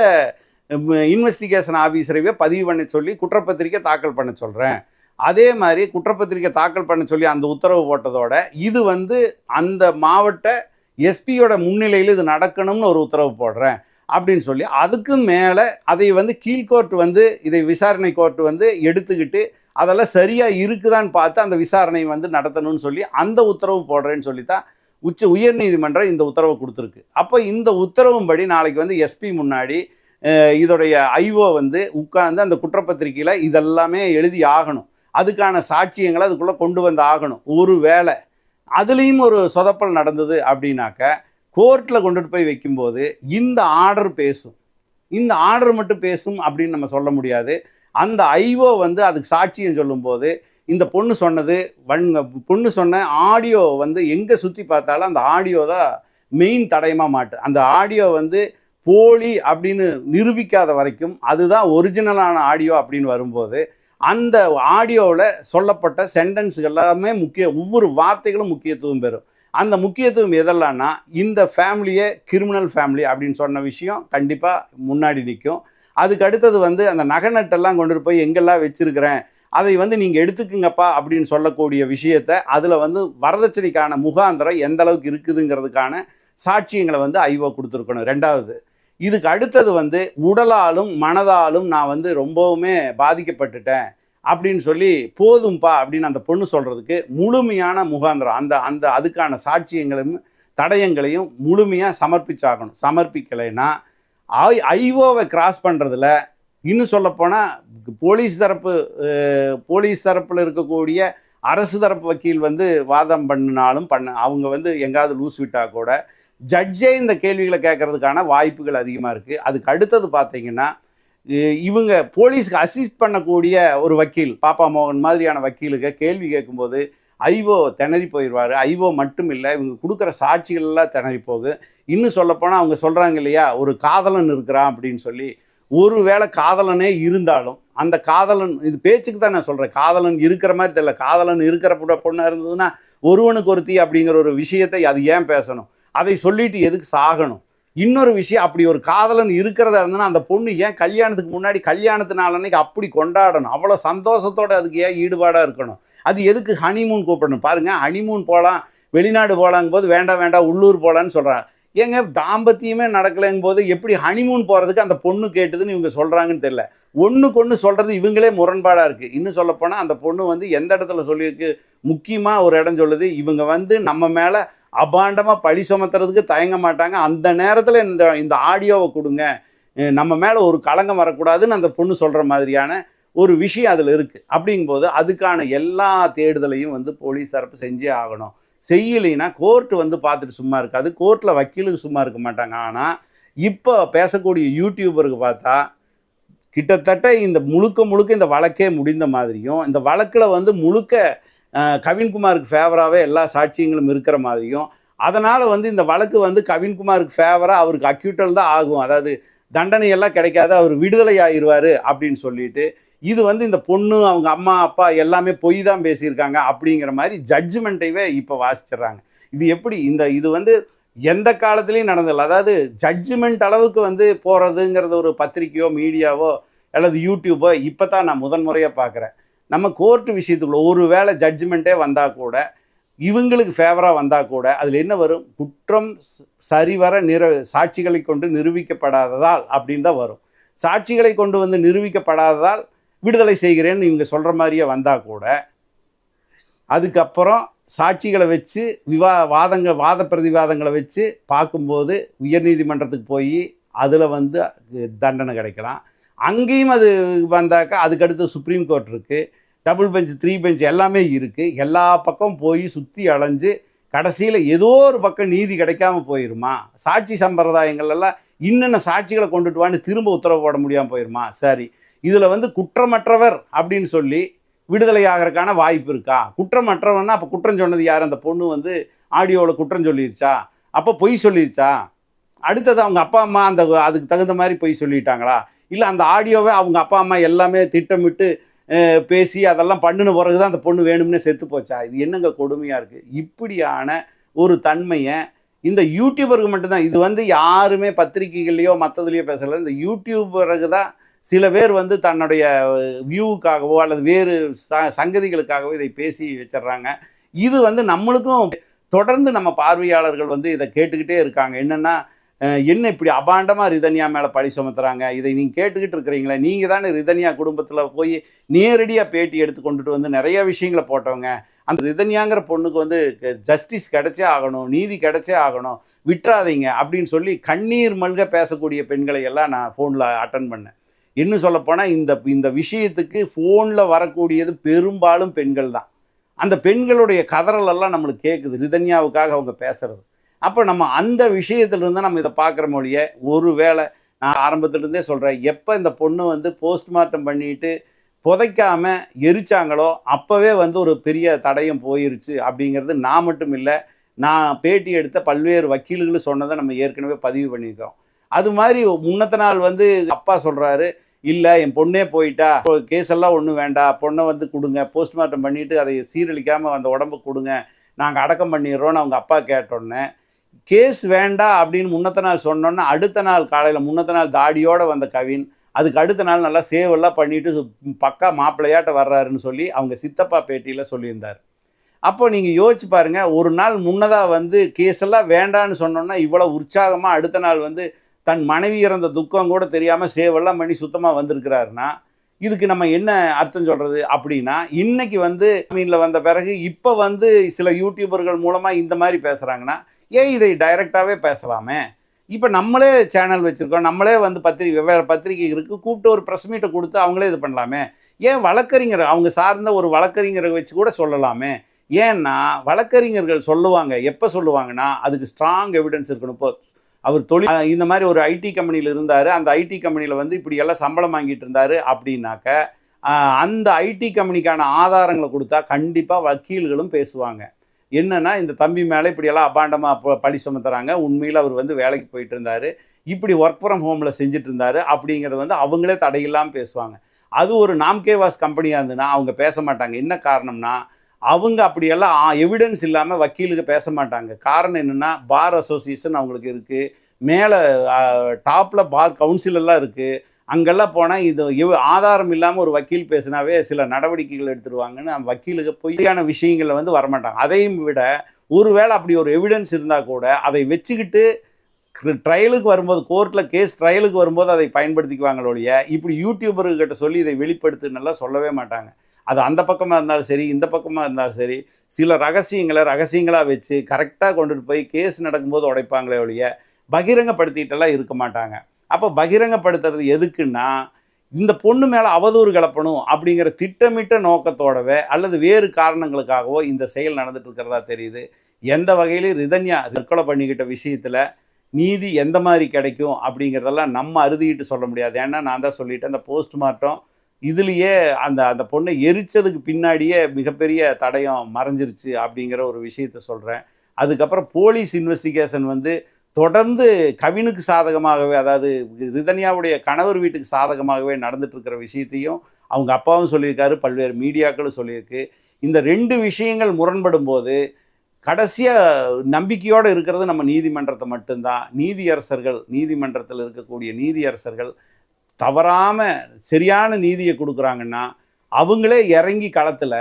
இன்வெஸ்டிகேஷன் ஆஃபீஸரையே பதிவு பண்ண சொல்லி குற்றப்பத்திரிக்கை தாக்கல் பண்ண சொல்கிறேன் அதே மாதிரி குற்றப்பத்திரிக்கை தாக்கல் பண்ண சொல்லி அந்த உத்தரவு போட்டதோட இது வந்து அந்த மாவட்ட எஸ்பியோட முன்னிலையில் இது நடக்கணும்னு ஒரு உத்தரவு போடுறேன் அப்படின்னு சொல்லி அதுக்கு மேலே அதை வந்து கீழ்கோர்ட் வந்து இதை விசாரணை கோர்ட் வந்து எடுத்துக்கிட்டு அதெல்லாம் சரியாக இருக்குதான்னு பார்த்து அந்த விசாரணை வந்து நடத்தணும்னு சொல்லி அந்த உத்தரவு போடுறேன்னு சொல்லி தான் உச்ச உயர்நீதிமன்றம் இந்த உத்தரவு கொடுத்துருக்கு. அப்போ இந்த உத்தரவும்படி நாளைக்கு வந்து எஸ்பி முன்னாடி இதோடைய ஐஓ வந்து உட்கார்ந்து அந்த குற்றப்பத்திரிக்கையில் இதெல்லாமே எழுதி ஆகணும். அதுக்கான சாட்சியங்களை அதுக்குள்ளே கொண்டு வந்து ஆகணும். ஒரு வேளை அதுலேயும் ஒரு சொதப்பல் நடந்தது அப்படின்னாக்க கோர்ட்டில் கொண்டுட்டு போய் வைக்கும்போது இந்த ஆர்டர் பேசும். இந்த ஆர்டர் மட்டும் பேசும் அப்படின்னு நம்ம சொல்ல முடியாது. அந்த ஐஓ வந்து அதுக்கு சாட்சியம் சொல்லும்போது இந்த பொண்ணு சொன்னது வன் பொண்ணு சொன்ன ஆடியோ வந்து எங்கே சுற்றி பார்த்தாலும் அந்த ஆடியோ தான் மெயின் தடயமாக மாட்டு. அந்த ஆடியோ வந்து போலி அப்படின்னு நிரூபிக்காத வரைக்கும் அதுதான் ஒரிஜினலான ஆடியோ அப்படின்னு வரும்போது அந்த ஆடியோவில் சொல்லப்பட்ட சென்டென்ஸுகள் எல்லாமே முக்கிய ஒவ்வொரு வார்த்தைகளும் முக்கியத்துவம் பெறும். அந்த முக்கியத்துவம் எதெல்லாம்னா இந்த ஃபேமிலியே கிரிமினல் ஃபேமிலி அப்படின்னு சொன்ன விஷயம் கண்டிப்பாக முன்னாடி நிற்கும். அதுக்கு அடுத்தது வந்து அந்த நகை நட்டெல்லாம் கொண்டுட்டு போய் எங்கெல்லாம் வச்சுருக்கிறேன் அதை வந்து நீங்கள் எடுத்துக்குங்கப்பா அப்படின்னு சொல்லக்கூடிய விஷயத்தை அதில் வந்து வரதட்சணைக்கான முகாந்திரம் எந்த அளவுக்கு இருக்குதுங்கிறதுக்கான சாட்சியங்களை வந்து ஐஓ கொடுத்துருக்கணும். ரெண்டாவது இதுக்கு அடுத்தது வந்து உடலாலும் மனதாலும் நான் வந்து ரொம்பவுமே பாதிக்கப்பட்டுட்டேன் அப்படின்னு சொல்லி போதும்பா அப்படின்னு அந்த பொண்ணு சொல்கிறதுக்கு முழுமையான முகாந்திரம். அந்த அந்த அதுக்கான சாட்சியங்களும் தடயங்களையும் முழுமையாக சமர்ப்பிச்சாகணும். சமர்ப்பிக்கலைன்னா ஐ ஐஓவை கிராஸ் பண்ணுறதுல இன்னும் சொல்லப்போனால் போலீஸ் தரப்பு போலீஸ் தரப்பில் இருக்கக்கூடிய அரசு தரப்பு வக்கீல் வந்து வாதம் பண்ணினாலும் பண்ண அவங்க வந்து எங்காவது லூஸ் விட்டால் கூட ஜட்ஜே இந்த கேள்விகளை கேட்கறதுக்கான வாய்ப்புகள் அதிகமாக இருக்குது அதுக்கு அடுத்தது பார்த்தீங்கன்னா இவங்க போலீஸ்க்கு அசிஸ்ட் பண்ணக்கூடிய ஒரு வக்கீல் பாப்பா மோகன் மாதிரியான வக்கீலுக்கு கேள்வி கேட்கும்போது ஐஓ திணறி போயிடுவார் ஐஓ மட்டும் இல்லை இவங்க கொடுக்குற சாட்சிகள் எல்லாம் திணறி போகுது இன்னும் சொல்லப்போனால் அவங்க சொல்கிறாங்க இல்லையா ஒரு காதலன் இருக்கிறான் அப்படின்னு சொல்லி ஒரு வேளை காதலனே இருந்தாலும் அந்த காதலன் இது பேச்சுக்கு தான் நான் சொல்கிறேன் காதலன் இருக்கிற மாதிரி தெரியல. காதலன் இருக்கிற பொண்ணாக இருந்ததுன்னா ஒருவனுக்கு ஒருத்தி அப்படிங்கிற ஒரு விஷயத்தை அது ஏன் பேசணும்? அதை சொல்லிட்டு எதுக்கு சாகணும்? இன்னொரு விஷயம் அப்படி ஒரு காதலன் இருக்கிறதா இருந்ததுன்னா அந்த பொண்ணு ஏன் கல்யாணத்துக்கு முன்னாடி கல்யாணத்தினால அன்னைக்கு அப்படி கொண்டாடணும்? அவ்வளோ சந்தோஷத்தோடு அதுக்கு ஏன் ஈடுபாடாக இருக்கணும்? அது எதுக்கு ஹனிமூன் கூப்பிடணும்? பாருங்கள் ஹனிமூன் போகலாம் வெளிநாடு போகலாங்கும் போது வேண்டாம் வேண்டாம் உள்ளூர் போகலான்னு சொல்கிறாங்க ஏங்க தாம்பத்தியமே நடக்கலைங்கும் போது எப்படி ஹனிமூன் போகிறதுக்கு அந்த பொண்ணு கேட்டுதுன்னு இவங்க சொல்கிறாங்கன்னு தெரியல. ஒன்றுக்கு ஒன்று சொல்கிறது இவங்களே முரண்பாடாக இருக்குது இன்னும் சொல்லப்போனால் அந்த பொண்ணு வந்து எந்த இடத்துல சொல்லியிருக்கு? முக்கியமாக ஒரு இடம் சொல்லுது. இவங்க வந்து நம்ம மேலே அபாண்டமாக பழி சுமத்துறதுக்கு தயங்க மாட்டாங்க. அந்த நேரத்தில் இந்த இந்த ஆடியோவை கொடுங்க. நம்ம மேலே ஒரு களங்கம் வரக்கூடாதுன்னு அந்த பொண்ணு சொல்கிற மாதிரியான ஒரு விஷயம் அதில் இருக்குது அப்படிங்கும்போது அதுக்கான எல்லா தேடுதலையும் வந்து போலீஸ் தரப்பு செஞ்சே ஆகணும். செய்யலைன்னா கோர்ட்டு வந்து பார்த்துட்டு சும்மா இருக்காது. கோர்ட்டில் வக்கீலுக்கு சும்மா இருக்க மாட்டாங்க. ஆனால் இப்போ பேசக்கூடிய யூடியூபருக்கு பார்த்தா கிட்டத்தட்ட இந்த முழுக்க முழுக்க இந்த வழக்கே முடிந்த மாதிரியும் இந்த வழக்கில் வந்து முழுக்க கவின்குமாருக்கு ஃபேவராகவே எல்லா சாட்சியங்களும் இருக்கிற மாதிரியும். அதனால் வந்து இந்த வழக்கு வந்து கவின்குமாருக்கு ஃபேவராக அவருக்கு அக்யூட்டல் தான் ஆகும். அதாவது தண்டனையெல்லாம் கிடைக்காது அவர் விடுதலை ஆயிடுவார் அப்படின்னு சொல்லிட்டு. இது வந்து இந்த பொண்ணு அவங்க அம்மா அப்பா எல்லாமே பொய் தான் பேசியிருக்காங்க அப்படிங்கிற மாதிரி ஜட்ஜ்மெண்ட்டைவே இப்போ வாசிச்சிடுறாங்க. இது எப்படி? இந்த இது வந்து எந்த காலத்துலேயும் நடந்ததில்ல. அதாவது ஜட்ஜ்மெண்ட் அளவுக்கு வந்து போகிறதுங்கிறது ஒரு பத்திரிக்கையோ மீடியாவோ அல்லது யூடியூப்போ இப்போ தான் நான் முதன் முறையாக பார்க்குறேன் நம்ம கோர்ட்டு விஷயத்துக்குள்ள ஒரு வேளை ஜட்ஜ்மெண்ட்டே வந்தால் கூட இவங்களுக்கு ஃபேவராக வந்தால் கூட அதில் என்ன வரும்? குற்றம் சரிவர நிற சாட்சிகளை கொண்டு நிரூபிக்கப்படாததால் அப்படின்னு தான் வரும். சாட்சிகளை கொண்டு வந்து நிரூபிக்கப்படாததால் விடுதலை செய்கிறேன்னு இவங்க சொல்கிற மாதிரியே வந்தால் கூட அதுக்கப்புறம் சாட்சிகளை வச்சு விவா வாதங்கள் வாத பிரதிவாதங்களை வச்சு பார்க்கும்போது உயர்நீதிமன்றத்துக்கு போய் அதில் வந்து தண்டனை கிடைக்கலாம். அங்கேயும் அது வந்தாக்கா அதுக்கடுத்து சுப்ரீம் கோர்ட் இருக்குது டபுள் பெஞ்ச் த்ரீ பெஞ்ச் எல்லாமே இருக்குது எல்லா பக்கம் போய் சுற்றி அலைஞ்சு கடைசியில் ஏதோ ஒரு பக்கம் நீதி கிடைக்காம போயிருமா? சாட்சி சம்பிரதாயங்கள்லாம் இன்னென்ன சாட்சிகளை கொண்டுட்டு வான்னு திரும்ப உத்தரவு போட முடியாமல் போயிருமா? சரி. இதில் வந்து குற்றமற்றவர் அப்படின்னு சொல்லி விடுதலை ஆகிறதுக்கான வாய்ப்பு இருக்கா? குற்றமற்றவன்னா அப்போ குற்றம் சொன்னது யார்? அந்த பொண்ணு வந்து ஆடியோவில் குற்றம் சொல்லிருச்சா? அப்போ பொய் சொல்லிருச்சா? அடுத்தது அவங்க அப்பா அம்மா அந்த அதுக்கு தகுந்த மாதிரி பொய் சொல்லிட்டாங்களா? இல்லை அந்த ஆடியோவை அவங்க அப்பா அம்மா எல்லாமே திட்டமிட்டு பேசி அதெல்லாம் பண்ணின பிறகு தான் அந்த பொண்ணு வேணும்னே செத்து போச்சா? இது என்னங்க கொடுமையாக இருக்குது இப்படியான ஒரு தன்மையை இந்த யூடியூபருக்கு மட்டும்தான். இது வந்து யாருமே பத்திரிகைகள்லையோ மற்றதுலையோ பேசலை. இந்த யூடியூபருக்கு தான் சில பேர் வந்து தன்னுடைய வியூவுக்காகவோ அல்லது வேறு ச சங்கதிகளுக்காகவோ இதை பேசி வச்சிடுறாங்க. இது வந்து நம்மளுக்கும் தொடர்ந்து நம்ம பார்வையாளர்கள் வந்து இதை கேட்டுக்கிட்டே இருக்காங்க. என்னென்னா என்ன இப்படி அபாண்டமாக ரிதன்யா மேலே பழி சுமத்துறாங்க? இதை நீங்கள் கேட்டுக்கிட்டு இருக்கிறீங்களே நீங்கள் தானே ரிதன்யா குடும்பத்தில் போய் நேரடியாக பேட்டி எடுத்து கொண்டுட்டு வந்து நிறைய விஷயங்களை போட்டவங்க. அந்த ரிதன்யாங்கிற பொண்ணுக்கு வந்து ஜஸ்டிஸ் கிடைச்சே ஆகணும் நீதி கிடைச்சே ஆகணும் விட்டுறாதீங்க அப்படின்னு சொல்லி கண்ணீர் மல்க பேசக்கூடிய பெண்களை எல்லாம் நான் ஃபோனில் அட்டன் பண்ணேன். இன்னும் சொல்லப்போனால் இந்த இந்த விஷயத்துக்கு ஃபோனில் வரக்கூடியது பெரும்பாலும் பெண்கள் தான். அந்த பெண்களுடைய கதறலெல்லாம் நம்மளுக்கு கேட்குது ரிதன்யாவுக்காக அவங்க பேசுறது. அப்போ நம்ம அந்த விஷயத்துலேருந்து நம்ம இதை பார்க்குற மொழிய ஒரு வேளை நான் ஆரம்பத்துலேருந்தே சொல்கிறேன் எப்போ இந்த பொண்ணு வந்து போஸ்ட்மார்ட்டம் பண்ணிட்டு புதைக்காமல் எரிச்சாங்களோ அப்போவே வந்து ஒரு பெரிய தடயம் போயிருச்சு அப்படிங்கிறது நான் மட்டும் இல்லை நான் பேட்டி எடுத்த பல்வேறு வக்கீல்கள் சொன்னதை நம்ம ஏற்கனவே பதிவு பண்ணியிருக்கோம். அது மாதிரி முன்னத்த நாள் வந்து அப்பா சொல்கிறாரு இல்லை என் பொண்ணே போயிட்டா கேஸ் எல்லாம் ஒன்றும் வேண்டாம் பொண்ணை வந்து கொடுங்க போஸ்ட்மார்ட்டம் பண்ணிவிட்டு அதை சீரழிக்காமல் அந்த உடம்பு கொடுங்க நாங்கள் அடக்கம் பண்ணிடுறோன்னு அவங்க அப்பா கேட்டோன்னே கேஸ் வேண்டாம் அப்படின்னு முன்னத்த நாள் சொன்னோன்னா அடுத்த நாள் காலையில் முன்னத்த நாள் தாடியோடு வந்த கவின் அதுக்கு அடுத்த நாள் நல்லா சேவெல்லாம் பண்ணிவிட்டு பக்கா மாப்பிள்ளையாட்ட வர்றாருன்னு சொல்லி அவங்க சித்தப்பா பேட்டியில் சொல்லியிருந்தார். அப்போ நீங்கள் யோசிச்சு பாருங்கள் ஒரு நாள் முன்னதாக வந்து கேஸ் எல்லாம் வேண்டான்னு சொன்னோன்னா இவ்வளோ உற்சாகமாக அடுத்த நாள் வந்து தன் மனைவி இறந்த துக்கம் கூட தெரியாமல் சேவெல்லாம் பண்ணி சுத்தமாக வந்திருக்கிறாருன்னா இதுக்கு நம்ம என்ன அர்த்தம் சொல்கிறது அப்படின்னா இன்றைக்கி வந்து மீனில் வந்த பிறகு இப்போ வந்து சில யூடியூபர்கள் மூலமாக இந்த மாதிரி பேசுகிறாங்கன்னா ஏன் இதை டைரெக்டாகவே பேசலாமே? இப்போ நம்மளே சேனல் வச்சுருக்கோம் நம்மளே வந்து பத்திரிகை வெவ்வேறு பத்திரிகை இருக்குது கூப்பிட்டு ஒரு ப்ரெஸ் மீட்டை கொடுத்து அவங்களே இது பண்ணலாமே? ஏன் வழக்கறிஞர் அவங்க சார்ந்த ஒரு வழக்கறிஞரை வச்சு கூட சொல்லலாமே? ஏன்னா வழக்கறிஞர்கள் சொல்லுவாங்க. எப்போ சொல்லுவாங்கன்னா அதுக்கு ஸ்ட்ராங் எவிடன்ஸ் இருக்கணும். இப்போ அவர் தொழில் இந்த மாதிரி ஒரு ஐடி கம்பெனியில் இருந்தார். அந்த ஐடி கம்பெனியில் வந்து இப்படி எல்லாம் சம்பளம் வாங்கிட்டு இருந்தார் அப்படின்னாக்க அந்த ஐடி கம்பெனிக்கான ஆதாரங்களை கொடுத்தா கண்டிப்பாக வக்கீல்களும் பேசுவாங்க. என்னன்னா இந்த தம்பி மேலே இப்படியெல்லாம் அபாண்டமாக பழி சுமத்துறாங்க. உண்மையில் அவர் வந்து வேலைக்கு போயிட்டு இருந்தார் இப்படி ஒர்க் ஃப்ரம் ஹோமில் செஞ்சுட்டு இருந்தார் அப்படிங்கிறத வந்து அவங்களே தடையில்லாமல் பேசுவாங்க. அது ஒரு நாம்கே வாஸ் கம்பெனியாக இருந்ததுன்னா அவங்க பேச மாட்டாங்க. என்ன காரணம்னா அவங்க அப்படியெல்லாம் எவிடன்ஸ் இல்லாமல் வக்கீலுக்கு பேச மாட்டாங்க. காரணம் என்னென்னா பார் அசோசியேஷன் அவங்களுக்கு இருக்குது மேலே டாப்பில் பார் கவுன்சிலெல்லாம் இருக்குது அங்கெல்லாம் போனால் இது இவ் ஆதாரம் இல்லாமல் ஒரு வக்கீல் பேசினாவே சில நடவடிக்கைகள் எடுத்துருவாங்கன்னு அந்த வக்கீலுக்கு பொய்யான விஷயங்களில் வந்து வரமாட்டாங்க. அதையும் விட ஒருவேளை அப்படி ஒரு எவிடன்ஸ் இருந்தால் கூட அதை வச்சுக்கிட்டு ட்ரையலுக்கு வரும்போது கோர்ட்டில் கேஸ் ட்ரையலுக்கு வரும்போது அதை பயன்படுத்திக்குவாங்களோ ஒழிய இப்படி யூடியூபர்கிட்ட சொல்லி இதை வெளிப்படுத்துன்னெல்லாம் சொல்லவே மாட்டாங்க. அது அந்த பக்கமாக இருந்தாலும் சரி இந்த பக்கமாக இருந்தாலும் சரி சில ரகசியங்களை ரகசியங்களாக வச்சு கரெக்டாக கொண்டுட்டு போய் கேஸ் நடக்கும்போது உடைப்பாங்களே ஒழிய பகிரங்கப்படுத்திட்டெல்லாம் இருக்க மாட்டாங்க. அப்போ பகிரங்கப்படுத்துறது எதுக்குன்னா இந்த பொண்ணு மேலே அவதூறு கலப்பணும் அப்படிங்கிற திட்டமிட்ட நோக்கத்தோடவே அல்லது வேறு காரணங்களுக்காகவோ இந்த செயல் நடந்துட்டு இருக்கிறதா தெரியுது. எந்த வகையிலையும் ரிதன்யா தற்கொலை பண்ணிக்கிட்ட விஷயத்தில் நீதி எந்த மாதிரி கிடைக்கும் அப்படிங்கிறதெல்லாம் நம்ம அறுதிக்கிட்டு சொல்ல முடியாது. ஏன்னா நான் தான் சொல்லிட்டேன் அந்த போஸ்ட்மார்ட்டம் இதுலேயே அந்த அந்த பொண்ணை எரிச்சதுக்கு பின்னாடியே மிகப்பெரிய தடயம் மறைஞ்சிருச்சு அப்படிங்கிற ஒரு விஷயத்த சொல்கிறேன் அதுக்கப்புறம் போலீஸ் இன்வெஸ்டிகேஷன் வந்து தொடர்ந்து கவினுக்கு சாதகமாகவே அதாவது ரிதன்யாவுடைய கணவர் வீட்டுக்கு சாதகமாகவே நடந்துட்டுருக்கிற விஷயத்தையும் அவங்க அப்பாவும் சொல்லியிருக்காரு பல்வேறு மீடியாக்களும் சொல்லியிருக்கு. இந்த ரெண்டு விஷயங்கள் முரண்படும் போது கடைசியாக நம்பிக்கையோடு இருக்கிறது நம்ம நீதிமன்றத்தை மட்டும்தான். நீதியரசர்கள் நீதிமன்றத்தில் இருக்கக்கூடிய நீதியரசர்கள் தவறாமல் சரியான நீதியை கொடுக்குறாங்கன்னா அவங்களே இறங்கி களத்தில்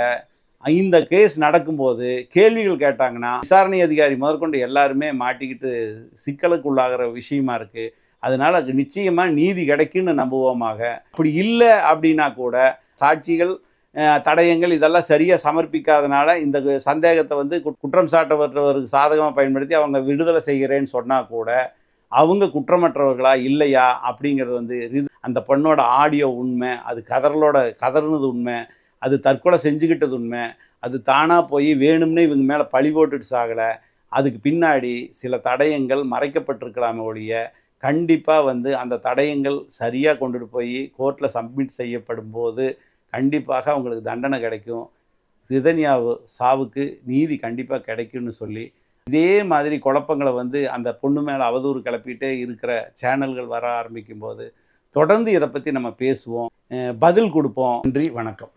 இந்த கேஸ் நடக்கும்போது கேள்விகள் கேட்டாங்கன்னா விசாரணை அதிகாரி முதற்கொண்டு எல்லாருமே மாட்டிக்கிட்டு சிக்கலுக்கு உள்ளாகிற விஷயமா இருக்குது அதனால் அது நிச்சயமாக நீதி கிடைக்குன்னு நம்புவோமாக. அப்படி இல்லை அப்படின்னா கூட சாட்சிகள் தடயங்கள் இதெல்லாம் சரியாக சமர்ப்பிக்காதனால இந்த சந்தேகத்தை வந்து குற்றம் சாட்டப்பட்டவருக்கு சாதகமாக பயன்படுத்தி அவங்க விடுதலை செய்கிறேன்னு சொன்னால் கூட அவங்க குற்றமற்றவர்களா இல்லையா அப்படிங்கிறது வந்து அந்த பெண்ணோட ஆடியோ உண்மை அது கதறலோட கதறினது உண்மை அது தற்கொலை செஞ்சுக்கிட்டது உண்மை. அது தானாக போய் வேணும்னே இவங்க மேலே பழி போட்டுட்டு சாகலை. அதுக்கு பின்னாடி சில தடயங்கள் மறைக்கப்பட்டிருக்கலாமே ஒழிய கண்டிப்பாக வந்து அந்த தடயங்கள் சரியாக கொண்டுட்டு போய் கோர்ட்டில் சப்மிட் செய்யப்படும் போது கண்டிப்பாக அவங்களுக்கு தண்டனை கிடைக்கும். சிதன்யாவு சாவுக்கு நீதி கண்டிப்பாக கிடைக்கும்னு சொல்லி இதே மாதிரி குழப்பங்களை வந்து அந்த பொண்ணு மேலே அவதூறு கிளப்பிட்டே இருக்கிற சேனல்கள் வர ஆரம்பிக்கும் போது தொடர்ந்து இதை பற்றி நம்ம பேசுவோம். பதில் கொடுப்போம். நன்றி வணக்கம்.